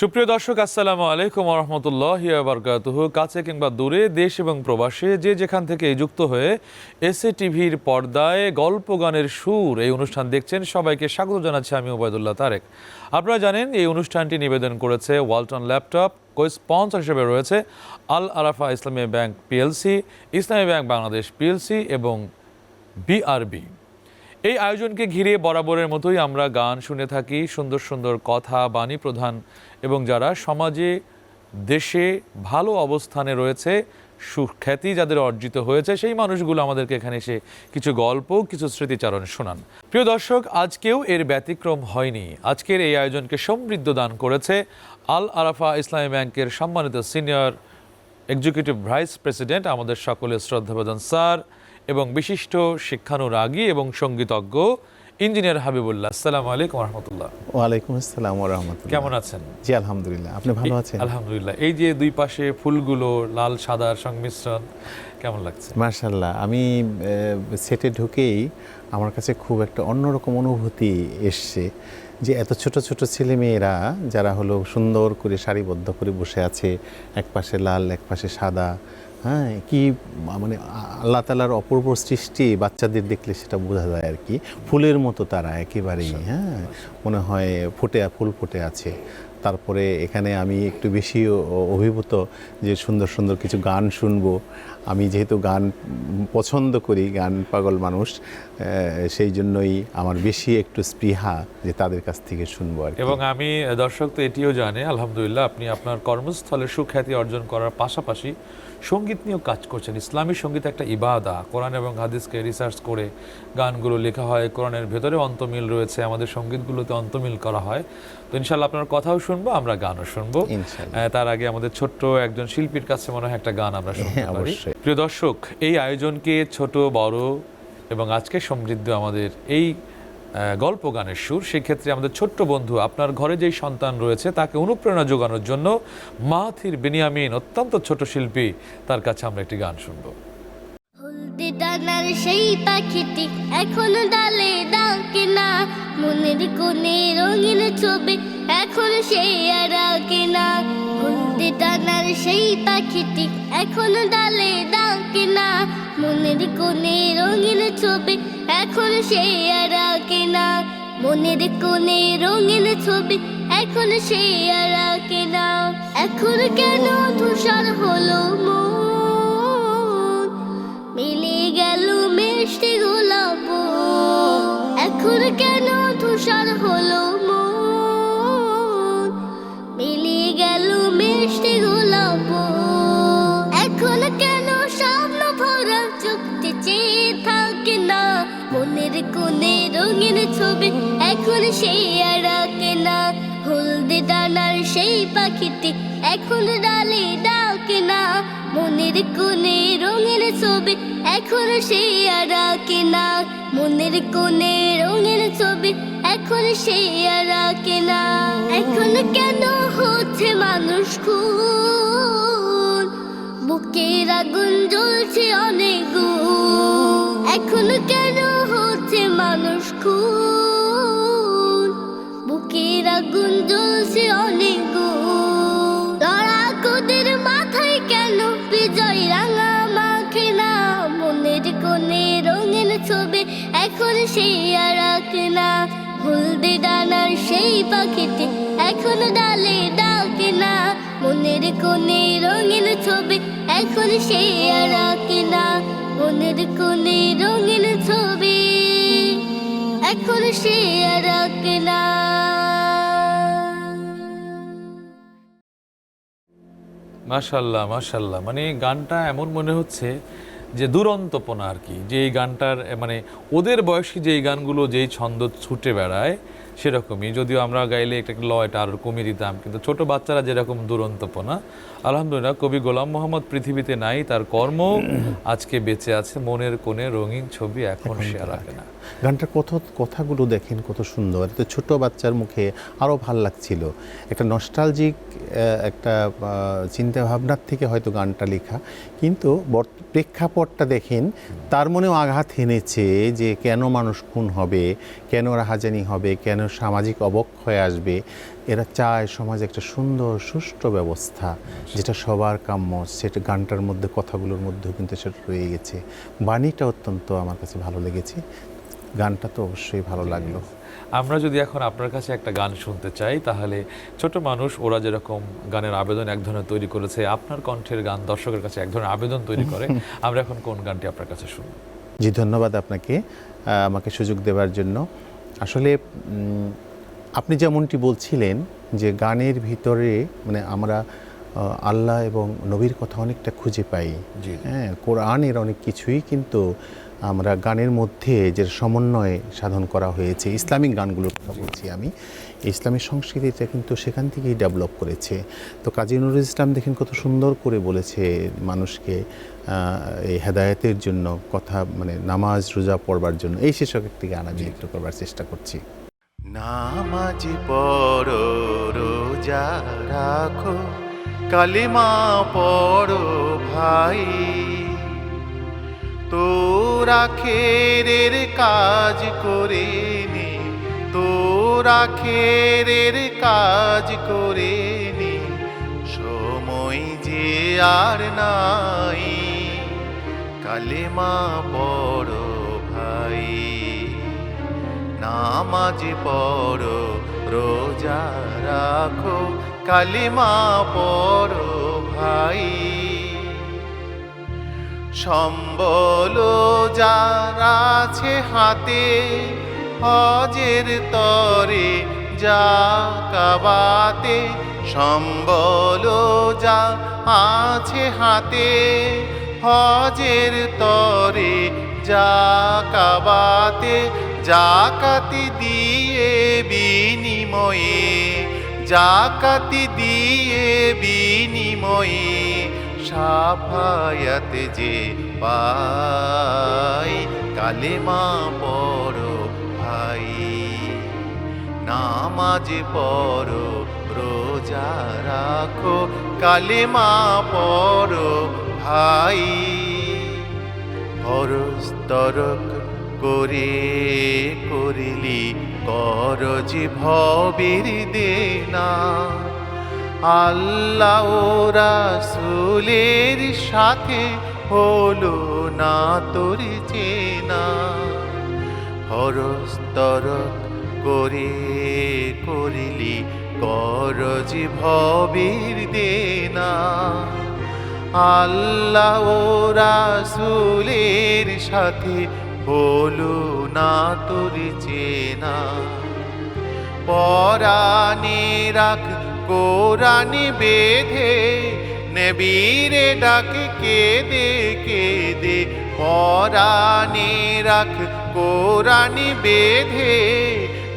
সুপ্রিয় দর্শক, আসসালামু আলাইকুম রহমতুল্লাহ বারকাতুহ কাছে কিংবা দূরে, দেশ এবং প্রবাসে যে যেখান থেকে যুক্ত হয়ে এসএ টিভির পর্দায় গল্প গানের সুর এই অনুষ্ঠান দেখছেন, সবাইকে স্বাগত জানাচ্ছি আমি ওবায়দুল্লাহ তারেক। আপনারা জানেন, এই অনুষ্ঠানটি নিবেদন করেছে ওয়ালটন ল্যাপটপ কো স্পন্সর হিসেবে রয়েছে Al Arafah Islami bank PLC, Islami bank Bangladesh PLC এবং বিআরবি। এই আয়োজনকে ঘিরে বরাবরের মতোই আমরা গান শুনে থাকি, সুন্দর সুন্দর কথা, বাণী প্রধান এবং যারা সমাজে, দেশে ভালো অবস্থানে রয়েছে, সুখ্যাতি যাদের অর্জিত হয়েছে, সেই মানুষগুলো আমাদেরকে এখানে এসে কিছু গল্প, কিছু স্মৃতিচারণ শোনান। প্রিয় দর্শক, আজকেও এর ব্যতিক্রম হয়নি। আজকের এই আয়োজনকে সমৃদ্ধ দান করেছে আল আরাফা ইসলামী ব্যাংকের সম্মানিত সিনিয়র এক্সিকিউটিভ ভাইস প্রেসিডেন্ট, আমাদের সকলের শ্রদ্ধাভাজন স্যার এবং বিশিষ্ট শিক্ষানুরাগী এবং সঙ্গীতজ্ঞ ইঞ্জিনিয়ার হাবিবুল্লাহ আসসালামু আলাইকুম রহমতুল্লাহ। ওয়ালাইকুম আসসালাম রহমতুল্লাহ কেমন আছেন? জি আলহামদুলিল্লাহ। আপনি ভালো আছেন? আলহামদুলিল্লাহ। এই যে দুই পাশে ফুলগুলো লাল সাদার সংমিশ্রণ কেমন লাগছে? মার্শাল্লাহ আমি সেটে ঢুকেই আমার কাছে খুব একটা অন্যরকম অনুভূতি এসছে যে এত ছোট ছোট ছেলে মেয়েরা যারা হলো সুন্দর করে সারিবদ্ধ করে বসে আছে এক পাশে লাল এক পাশে সাদা হ্যাঁ কি মানে আল্লাহ তালার অপূর্ব সৃষ্টি বাচ্চাদের দেখলে সেটা বোঝা যায় আর কি। ফুলের মতো তারা একেবারেই হ্যাঁ। মনে হয় ফুটে ফুল ফুটে আছে। তারপরে এখানে আমি একটু বেশি অভিভূত যে সুন্দর সুন্দর কিছু গান শুনব। আমি যেহেতু গান পছন্দ করি গান পাগল মানুষ সেই জন্যই আমার বেশি একটু স্পৃহা যে তাদের কাছ থেকে শুনব আর কি। এবং আমি দর্শক তো এটিও জানে আলহামদুলিল্লাহ আপনি আপনার কর্মস্থলে সুখ্যাতি অর্জন করার পাশাপাশি সংগীত নিয়েও কাজ করছেন। ইসলামী সংগীত একটা ইবাদা কোরআন এবং হাদিসকে রিসার্চ করে গানগুলো লেখা হয় কোরআনের ভেতরে অন্তমিল রয়েছে আমাদের সঙ্গীতগুলোতে অন্তমিল করা হয়। তো ইনশাল্লাহ আপনার কথাও শুনব আমরা গানও শুনব। তার আগে আমাদের ছোট্ট একজন শিল্পীর কাছে মনে হয় একটা গান আমরা শুনতে হ্যাঁ, পারি। অবশ্যই। প্রিয় দর্শক এই আয়োজনকে ছোট বড় এবং আজকে সমৃদ্ধ আমাদের এই গল্প গানের সুর। সেক্ষেত্রে আমাদের ছোট্ট বন্ধু, আপনার ঘরে যেই সন্তান রয়েছে, তাকে অনুপ্রেরণা যোগানোর জন্য মাথির বেনিয়ামিন, অত্যন্ত ছোট শিল্পী, তার কাছে আমরা একটি গান শুনব। ডানার সেই পাখিটি এখনও ডালে ডাকে না। মনের কোণে রঙিন ছবি এখন সেই আর আঁকে না। হলদে ডানার সেই পাখিটি এখনও ডালে ডাকে না। মনের কোণে রঙিন ছবি এখন সেই আর আঁকে না। মনের কোণে রঙিন ছবি, এখন সেই আর আঁকে না। এখন কেন তুষার হলো মন? মিলে গেল মিষ্টি গোলাপ। এখন কেন তুষার হলো মন? মনের কোণে রঙিন ছবি, এখন সেই আর আঁকে না। হলদে ডানার সেই পাখিটি এখন ডালে ডাকে না। মনের কোণে রঙের ছবি, এখন সেই আর আঁকে না। মনের কোণে রঙের ছবি, এখন সেই আর আঁকে না। এখন কেন হচ্ছে মানুষ খুন? বুকের আগুন জ্বলছে অনেক। এখন কেন মানুষ খুন। বুকের আগুন জ্বলছে অনেক গুণ। মাথায় কেন বিজয় রাঙা মাখে না? মনের কোণে রঙিন ছবি এখন সেই আর আঁকে না। হলদে ডানার সেই পাখিটি এখন ডালে ডাকে না। মনের কোণে রঙিন ছবি এখন সেই আর আঁকে না। মনের কোণে রঙিন ছবি এখন সে আর মাশাল্লাহ মাশাল্লাহ। মানে গানটা এমন মনে হচ্ছে যে দুরন্তপনা আর কি। যে এই গানটার মানে ওদের বয়সী যেই গানগুলো, যেই ছন্দ ছুটে বেড়ায়, সেরকমই। যদিও আমরা গাইলে একটা লয়টা আরও কমিয়ে দিতাম, কিন্তু ছোট বাচ্চারা যেরকম দুরন্তপনা, আলহামদুলিল্লাহ কবি গোলাম মোহাম্মদ পৃথিবীতে নাই, তার কর্ম আজকে বেঁচে আছে মনের কোণে রঙিন ছবি, এখন সে রাখে না। গানটার কত কথাগুলো দেখেন, কত সুন্দর। তো ছোট বাচ্চার মুখে আরও ভালো লাগছিল। একটা নস্টালজিক একটা চিন্তা ভাবনার থেকে হয়তো গানটা লেখা। কিন্তু প্রেক্ষাপটটা দেখেন, তার মনেও আঘাত হেনেছে যে কেন মানুষ খুন হবে, কেন রাহাজানি হবে, কেন সামাজিক অবক্ষয় আসবে। এরা চায় সমাজে একটা সুন্দর, সুষ্ঠু ব্যবস্থা, যেটা সবার কাম্য। সেটা গানটার মধ্যে, কথাগুলোর মধ্যেও কিন্তু সেটা রয়ে গেছে। বাণীটা অত্যন্ত আমার কাছে ভালো লেগেছে। গানটা তো অবশ্যই ভালো লাগল। আমরা যদি এখন আপনার কাছে একটা গান শুনতে চাই তাহলে ছোট মানুষ ওরা যেরকম গানের আবেদন এক ধরনের তৈরি করেছে আপনার কণ্ঠের গান দর্শকের কাছে এক ধরনের আবেদন তৈরি করে আমরা এখন কোন গানটি আপনার কাছে শুনব? জি ধন্যবাদ আপনাকে আমাকে সুযোগ দেওয়ার জন্য। আসলে আপনি যেমনটি বলছিলেন যে গানের ভিতরে মানে আমরা আল্লাহ এবং নবীর কথা অনেকটা খুঁজে পাই। হ্যাঁ কোরআনের অনেক কিছুই কিন্তু আমরা গানের মধ্যে যে সমন্বয় সাধন করা হয়েছে ইসলামিক গানগুলোর কথা বলছি আমি ইসলামিক সংস্কৃতিটা কিন্তু সেখান থেকেই ডেভেলপ করেছে। তো কাজী নুরুল ইসলাম দেখেন কত সুন্দর করে বলেছে মানুষকে এই হেদায়তের জন্য কথা মানে নামাজ রোজা পড়বার জন্য। এই শীর্ষক একটি গান আমি একটু করবার চেষ্টা করছি। নামাজ পড়ো রোজা রাখো কালিমা পড়ো ভাই। তোরা খেরের কাজ করে নে, তোরা খেরের কাজ করে নে। সময় যে আর নাই, কালেমা পড়ো ভাই, নামাজ পড়ো, রোজা রাখো, কালিমা পড়ো ভাই। সম্বল যার আছে হাতে, হজের তরে যা কাবাতে, সম্বল যা আছে হাতে, হজের তরে যা কাবাতে, জাকাতি দিয়ে বিনিময়ে, জাকাতি দিয়ে বিনিময়ে। সাফায়াত যে পাই, কালেমা পড়ো ভাই। নামাজ পড়ো, রোজা রাখো, কালেমা পড়ো ভাই। ফরজ তরক করে করিলি করজ ভবির দেনা। আল্লাহ রাসুলের সাথে হলো না তোর চেনা। হরস্তর করে করিলি, করজ ভবির দেনা। আল্লাহ রাসুলের সাথে হলো না তোর চেনা। পরাণে রাখ কোরআনে বেঁধে নবীরে ডাকে, কেদে কেদে, পরাণে রাখ। কোরআনে বেঁধে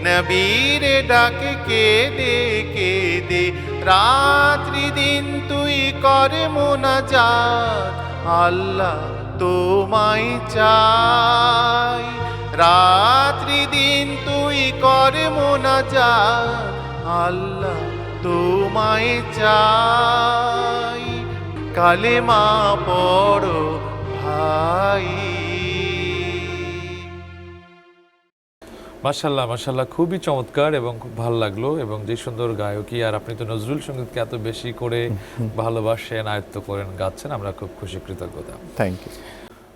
নবীরে ডাকে, কেদে কেদে, রাত্রি দিন তুই করে মোনা মোনাজাত। আল্লাহ তোমায় চাই। রাত্রি দিন তুই করে মোনা মোনাজাত। আল্লাহ তোমায় চাই কালেমা পড়ো ভাই। মাশাল্লাহ মাশাল্লাহ খুবই চমৎকার এবং খুব ভালো লাগল এবং যে সুন্দর গায়কী আর আপনি তো নজরুল সঙ্গীতকে এত বেশি করে ভালোবাসেন আয়ত্ত করেন গাচ্ছেন আমরা খুব খুশি কৃতজ্ঞতা। থ্যাংক ইউ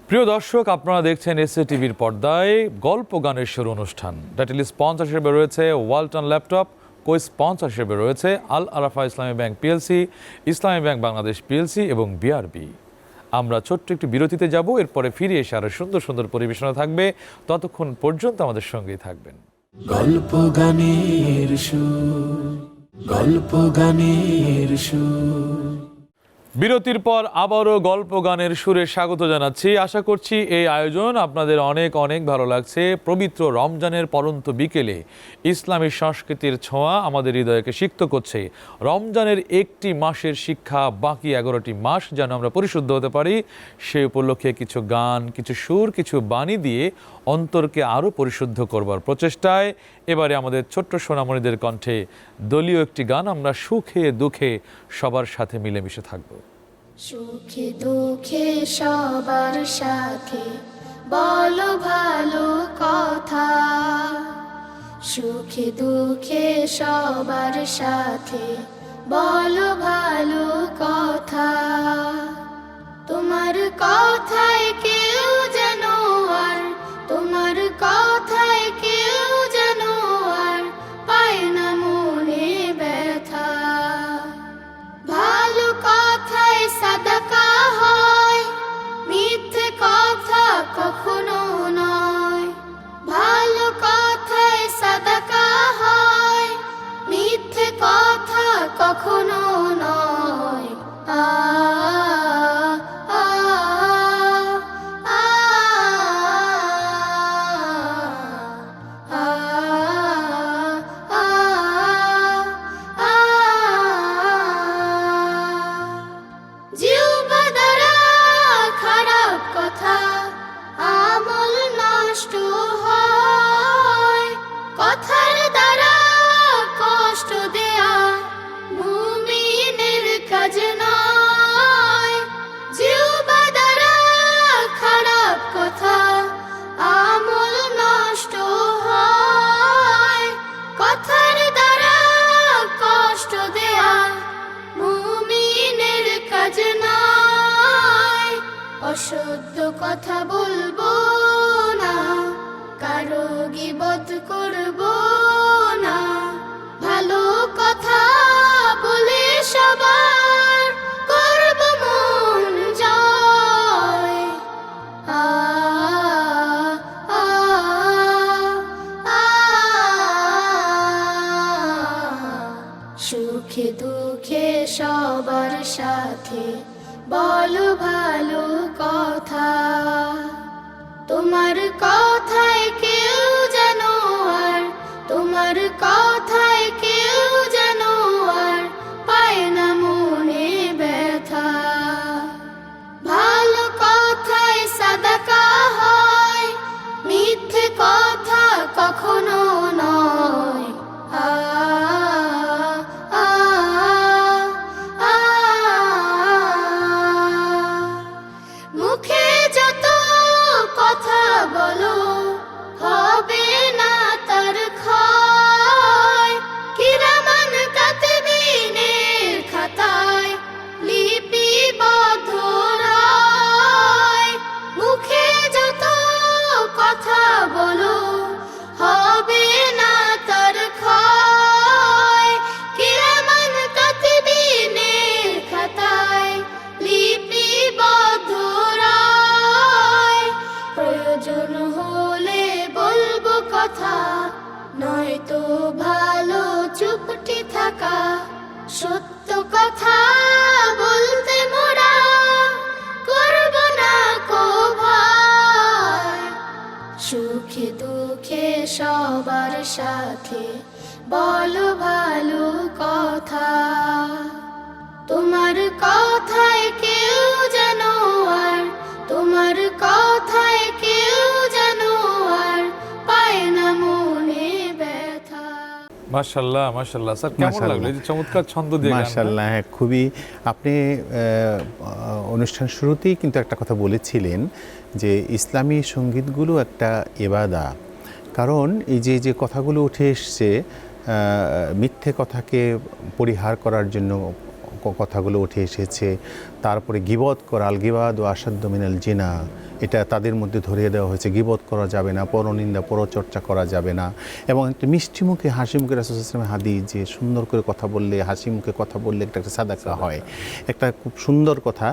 প্রিয় দর্শক আপনারা দেখছেন এসএ টিভির পর্দায় গল্প গানের শুরু অনুষ্ঠান। টাইটেল স্পন্সর হিসেবে রয়েছে ওয়ালটন ল্যাপটপ। কো স্পন্সর হিসেবে রয়েছে Al Arafah Islami bank PLC, Islami bank Bangladesh PLC এবং বিআরবি। আমরা ছোট্ট একটু বিরতিতে যাব, এরপরে ফিরে এসে আরও সুন্দর সুন্দর পরিবেশনা থাকবে। ততক্ষণ পর্যন্ত আমাদের সঙ্গেই থাকবেন। গল্প গানের সুর, গল্প গানের সুর। বিরতির পর আবারও গল্প গানের সুরে স্বাগত জানাচ্ছি। আশা করছি এই আয়োজন আপনাদের অনেক অনেক ভালো লাগছে। পবিত্র রমজানের পরন্ত বিকেলে ইসলামী সংস্কৃতির ছোঁয়া আমাদের হৃদয়কে সিক্ত করছে। রমজানের একটি মাসের শিক্ষা, বাকি এগারোটি মাস যেন আমরা পরিশুদ্ধ হতে পারি, সে উপলক্ষে কিছু গান, কিছু সুর, কিছু বাণী দিয়ে অন্তরকে আরও পরিশুদ্ধ করবার প্রচেষ্টায় এবারে আমাদের ছোট্ট সোনামণিদের কণ্ঠে দলীয় একটি গান আমরা সুখে দুঃখে সবার সাথে মিলেমিশে থাকব। সুখে দুঃখে সবার সাথে বলো ভালো কথা। সুখে দুঃখে সবার সাথে বলো ভালো কথা। তোমার কথায় কেউ যেন আর তোমার কথায় কখনো অশুদ্ধ কথা বলব না, কারও গিবত করব না। ভালো কথা বলে সবার করব মন জয়। আ আ। সুখে দুঃখে সবার সাথে বলো ভালো কথা। তোমার কথায় কেউ যেন আর, তোমার কথায় কেউ যেন আর পায় না মনে ব্যথা। ভালো কথায় সাদাকা হয়, মিথ্যে কথা কখনো সবার সাথে বলো ভালো কথা। তোমার কথায় কেউ যেন আর তোমার কথায় কেউ যেন আর পায় না মনে ব্যথা। মাশাল্লাহ মাশাল্লাহ। স্যার কেমন লাগল? এই যে চমৎকার ছন্দ দিয়ে গানটা? মার্শাল্লাহ হ্যাঁ খুবই আপনি অনুষ্ঠান শুরুতেই কিন্তু একটা কথা বলেছিলেন যে ইসলামী সঙ্গীতগুলো একটা এবাদা কারণ এই যে যে কথাগুলো উঠে এসছে মিথ্যে কথাকে পরিহার করার জন্য কথাগুলো উঠে এসেছে তারপরে গিবত করা আল গিবাদ ও আসাদ্দ মিনাল জিনা এটা তাদের মধ্যে ধরিয়ে দেওয়া হয়েছে। গিবত করা যাবে না পরনিন্দা পরচর্চা করা যাবে না। এবং একটা মিষ্টি মুখে হাসি মুখে রাসুলামের হাদি যে সুন্দর করে কথা বললে হাসি মুখে কথা বললে একটা একটা সাদাকা হয়। একটা খুব সুন্দর কথা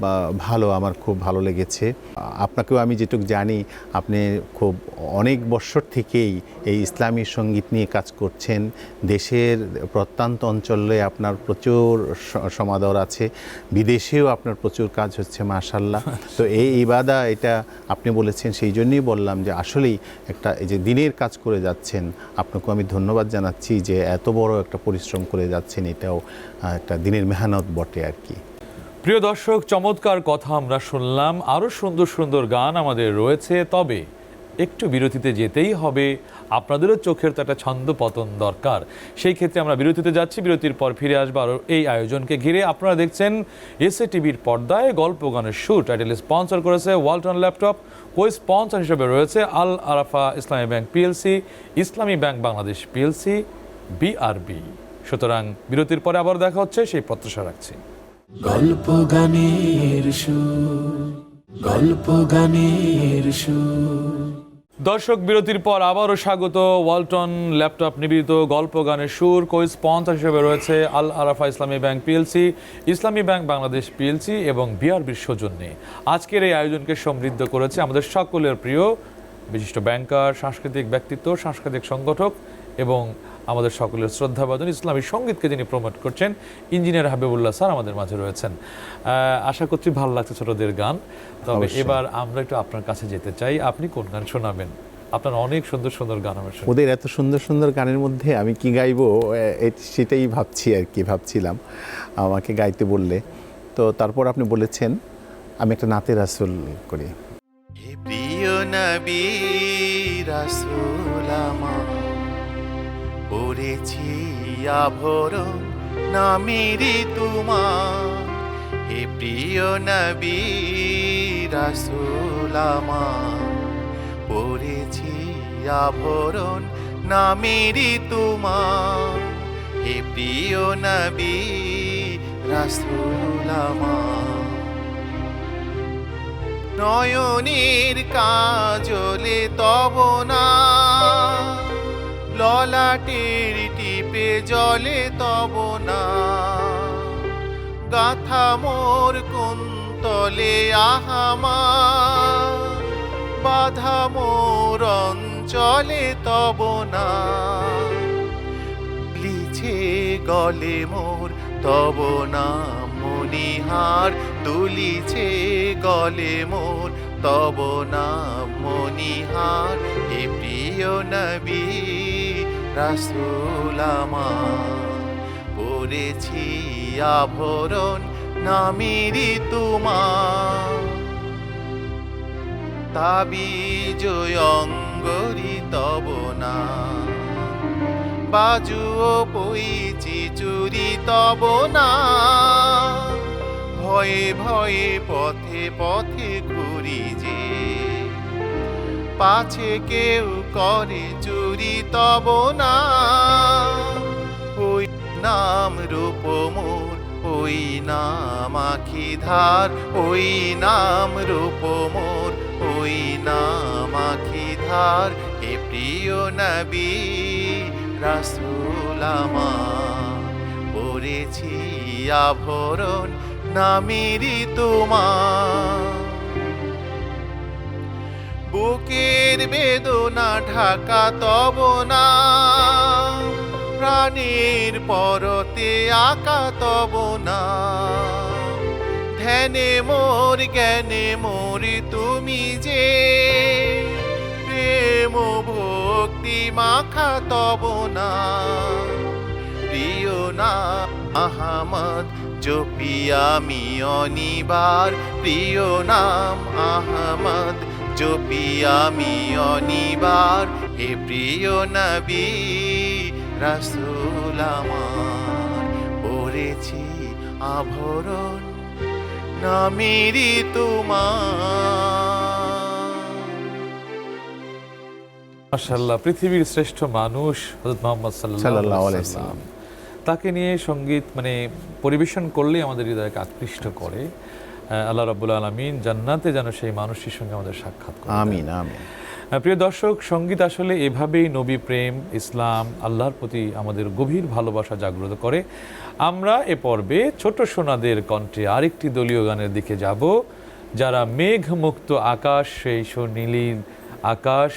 বা ভালো আমার খুব ভালো লেগেছে। আপনাকেও আমি যেটুকু জানি আপনি খুব অনেক বছর থেকেই এই ইসলামী সংগীত নিয়ে কাজ করছেন। দেশের প্রত্যন্ত অঞ্চলে আপনার প্রচুর সমাদর আছে। বিদেশেও আপনার প্রচুর কাজ হচ্ছে মাশাল্লাহ তো এই ইবাদা, এটা আপনি বলেছেন, সেই জন্যই বললাম যে আসলেই একটা এই যে দিনের কাজ করে যাচ্ছেন আপনাকে আমি ধন্যবাদ জানাচ্ছি যে এত বড় একটা পরিশ্রম করে যাচ্ছেন, এটাও একটা দিনের মেহনত বটে আর কি। প্রিয় দর্শক, চমৎকার কথা আমরা শুনলাম, আরও সুন্দর সুন্দর গান আমাদের রয়েছে, তবে একটু বিরতিতে যেতেই হবে। আপনাদেরও চোখের তো একটা ছন্দ পতন দরকার। সেই ক্ষেত্রে আমরা বিরতিতে যাচ্ছি, বিরতির পর ফিরে আসব আরও এই আয়োজনকে ঘিরে। আপনারা দেখছেন এসএ টিভির পর্দায় গল্প গানের শুট টাইটেল স্পন্সর করেছে ওয়ালটন ল্যাপটপ কই স্পন্সর হিসেবে রয়েছে Al Arafah Islami bank PLC Islami bank Bangladesh PLC BRB সুতরাং বিরতির পরে আবার দেখা হচ্ছে, সেই প্রত্যাশা রাখছি। গল্প গানের সুর, গল্প গানের সুর। দর্শক বিরতির পর আবারও স্বাগত। ওয়ালটন ল্যাপটপ নিবেদিত গল্প গানের সুর কো স্পন্সর হিসেবে রয়েছে Al Arafah Islami bank PLC Islami bank Bangladesh PLC এবং বিআরবির সৌজন্যে আজকের এই আয়োজনকে সমৃদ্ধ করেছে আমাদের সকলের প্রিয় বিশিষ্ট ব্যাংকার, সাংস্কৃতিক ব্যক্তিত্ব, সাংস্কৃতিক সংগঠক এবং আমাদের সকলের শ্রদ্ধাভাজন ইসলামী সঙ্গীতকে যিনি প্রমোট করছেন ইঞ্জিনিয়ার হাবিবুল্লাহ স্যার আমাদের মাঝে রয়েছেন। আশা করছি ভালো লাগছে ছোটদের গান। তবে এবার আমরা একটু আপনার কাছে যেতে চাই। আপনি কোন গান শোনাবেন? আপনার অনেক সুন্দর সুন্দর গান আমরা ওদের এত সুন্দর সুন্দর গানের মধ্যে আমি কি গাইবো? সেটাই ভাবছি আর কি ভাবছিলাম। আমাকে গাইতে বললে। তো তারপর আপনি বলেছেন আমি একটা নাতে রাসুল করি। হে প্রিয় নবী রাসূল আমার পড়েছি আভরণ নামেরি তোমার হে প্রিয় নবী রাসূল আমার, পড়েছি আভরণ নামেরি তোমার হে প্রিয় নবী রাসূল আমার, নয়নের কাজলে তব না ললাটের টিপে জলে তব না। গাথা মোর কুন্তলে আহামা বাধা মোর অঞ্চলে তব না। লিছে গলে মোর তব নাম মনিহার দুলিছে গলে মোর তব নাম মনিহার হে প্রিয় নবী। রাসূল আমার। পড়েছি আভরণ নামেরি তোমার। তাবিজ অঙ্গরি তব না। বাজুও পইছি চুরি তব না। ভয়ে ভয়ে পথে পথে ঘুরি যে। পাছে কেউ করে চুরি তব না। ওই নাম রূপ মোর, ওই নাম আখি ধার, ওই নাম রূপ মোর, ওই নাম আখি ধার। হে প্রিয় নবী রাসূল আমার, পড়েছি আভরণ নামেরি তোমার। বুকের বেদনা ঢাকা তব না। প্রাণীর পরতে আকা তব না। ধ্যানে মোর, জ্ঞানে মোর, তুমি যে প্রেম ভক্তি মাখা তব না। প্রিয় না, আহমদ, জপি অনিবার। প্রিয় নাম আহমদ জপি আমি অনিবার হে প্রিয় নবী রাসূল আমার। পড়েছি আভরণ নামেরি তোমার মাশাল্লাহ পৃথিবীর শ্রেষ্ঠ মানুষ হযরত মুহাম্মদ সাল্লাল্লাহু আলাইহি সাল্লাম তাকে নিয়ে সংগীত মানে পরিবেশন করলেই আমাদের হৃদয়কে আকৃষ্ট করে। আল্লাহ রাব্বুল আলামিন জান্নাতে যেন সেই মানুষটির সঙ্গে আমাদের সাক্ষাৎ। আমিন আমিন প্রিয় দর্শক সংগীত আসলে এভাবেই নবী প্রেম ইসলাম আল্লাহর প্রতি আমাদের গভীর ভালোবাসা জাগ্রত করে আমরা এ পর্বে ছোট সোনাদের কণ্ঠে আরেকটি দলীয় গানের দিকে যাব যারা মেঘমুক্ত আকাশ সেই নীলীন আকাশ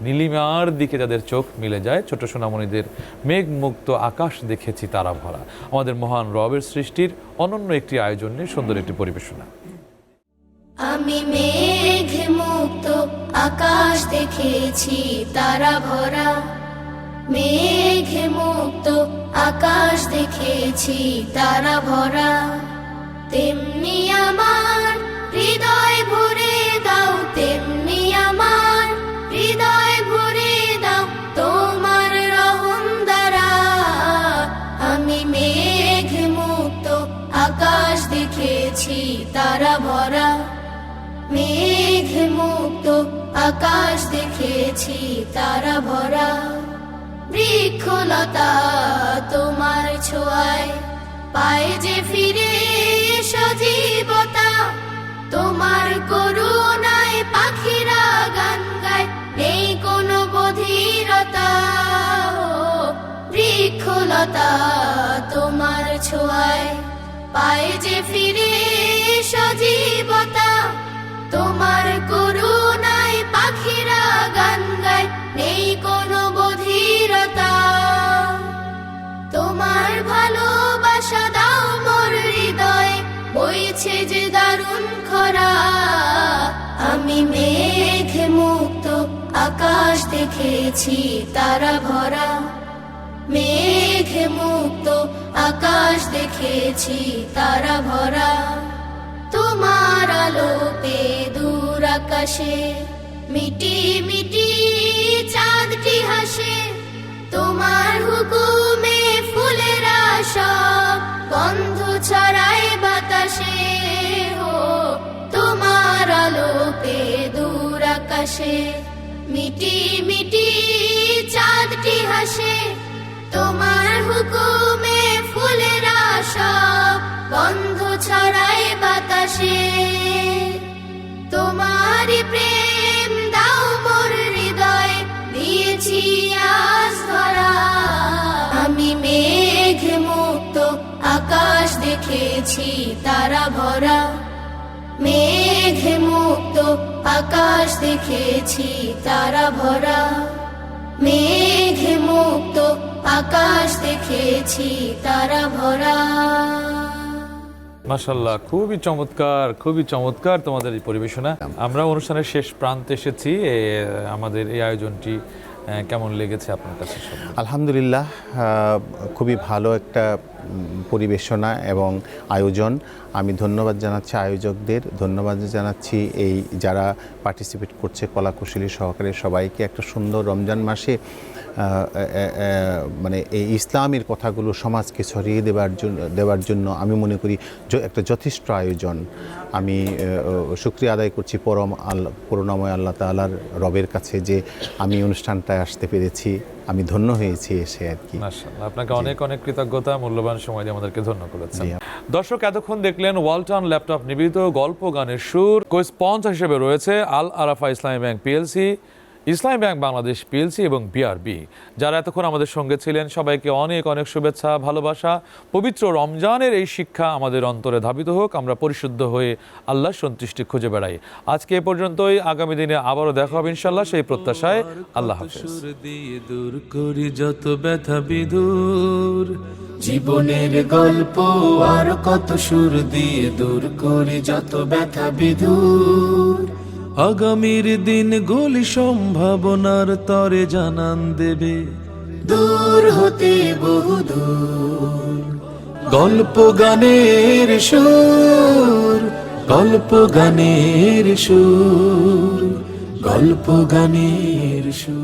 নীলিমার দিকে যাদের চোখ মিলে যায়, ছোট সোনামণিদের মেঘমুক্ত আকাশ দেখেছি তারা ভরা। আমাদের মহান রবের সৃষ্টির অনন্য একটি আয়োজন নিয়ে সুন্দর একটি পরিবেশনা। আমি মেঘ মুক্ত আকাশ দেখেছি, তারা ভরা। মেঘ মুক্ত আকাশ দেখেছি, তারা ভরা। তেমনি আমার হৃদয় ভরে দাও, তেমনি তারা ভরা, মেঘ মুক্ত আকাশ দেখেছি, তারা ভরা। বৃক্ষলতা তোমার ছোঁয়ায়, পায়ে যে ফিরে সজীবতা তোমার করুণায় পাখিরা গান গায়, নেই কোনো বধিরতা। বৃক্ষলতা তোমার ছোঁয়ায়, পায়ে যে ফিরে সজীবতা, তোমার করুণায় পাখিরা গান গায়, নেই কোনো বধিরতা। তোমার ভালোবাসা দাও মোর হৃদয়ে, বইছে যে দারুণ খরা। আমি মেঘ মুক্ত, আকাশ দেখেছি তারা ভরা। মেঘ মুক্ত, আকাশ দেখেছি তারা ভরা। আলো পে দূর আকাশে মিটি মিটি চাঁদটি হাসে। তোমার হুকুমে ফুলের সব গন্ধ ছড়ায় বাতাসে। হো, তোমার আলো পে দূর আকাশে মিটি মিটি চাঁদটি হাসে। তোমার হুকুমে ফুলের সব দেখেছি তারা ভরা। মেঘ মুক্ত আকাশ দেখেছি তারা ভরা। মেঘ মুক্ত আকাশ দেখেছি তারা ভরা। মাশাল্লাহ খুবই চমৎকার খুবই চমৎকার তোমাদের এই পরিবেশনা। আমরা অনুষ্ঠানের শেষ প্রান্তে এসেছি আমাদের এই আয়োজনটি কেমন লেগেছে আপনার কাছে আলহামদুলিল্লাহ খুবই ভালো একটা পরিবেশনা এবং আয়োজন। আমি ধন্যবাদ জানাচ্ছি আয়োজকদের, ধন্যবাদ জানাচ্ছি এই যারা পার্টিসিপেট করছে কলাকুশলী সহকারে সবাইকে। একটা সুন্দর রমজান মাসে মানে এই ইসলামের কথাগুলো সমাজকে ছড়িয়ে দেওয়ার জন্য দেওয়ার জন্য আমি মনে করি য- একটা যথেষ্ট আয়োজন। আমি শুক্রিয়া আদায় করছি পরম আল্লাহ করুণাময় আল্লাহ তাআলার রবের কাছে যে আমি অনুষ্ঠানটায় আসতে পেরেছি। আমি ধন্য হয়েছি এসে আর কি। আপনাকে অনেক অনেক কৃতজ্ঞতা মূল্যবান সময় দিয়ে আমাদেরকে ধন্য করেছেন। দর্শক এতক্ষণ দেখলেন ওয়ালটন ল্যাপটপ নিবেদিত গল্প গানের সুর। কো স্পন্সর হিসেবে রয়েছে Al Arafah Islami bank PLC. Islami bank, Bangladesh PLC এবং বিআরবি, যারা এতক্ষণ আমাদের সঙ্গে ছিলেন, সবাইকে অনেক অনেক শুভেচ্ছা, ভালোবাসা। পবিত্র রমজানের এই শিক্ষা আমাদের অন্তরে ধাবিত হোক, আমরা পরিশুদ্ধ হয়ে আল্লাহ সন্তুষ্টি খুঁজে বেড়াই। আজকে এ পর্যন্তই, আগামী দিনে আবারও দেখা হবে ইনশাল্লাহ সেই প্রত্যাশায় আল্লাহ ব্যথা জীবনের গল্প আর কত সুর দিয়ে দূর করি যত ব্যথা বিদূর আগামীর দিন গুলি সম্ভাবনার তরে জানান দেবে। দূর হতে বহু দূর। গল্প গানের সুর গল্প গানের সুর গল্প গানের সুর।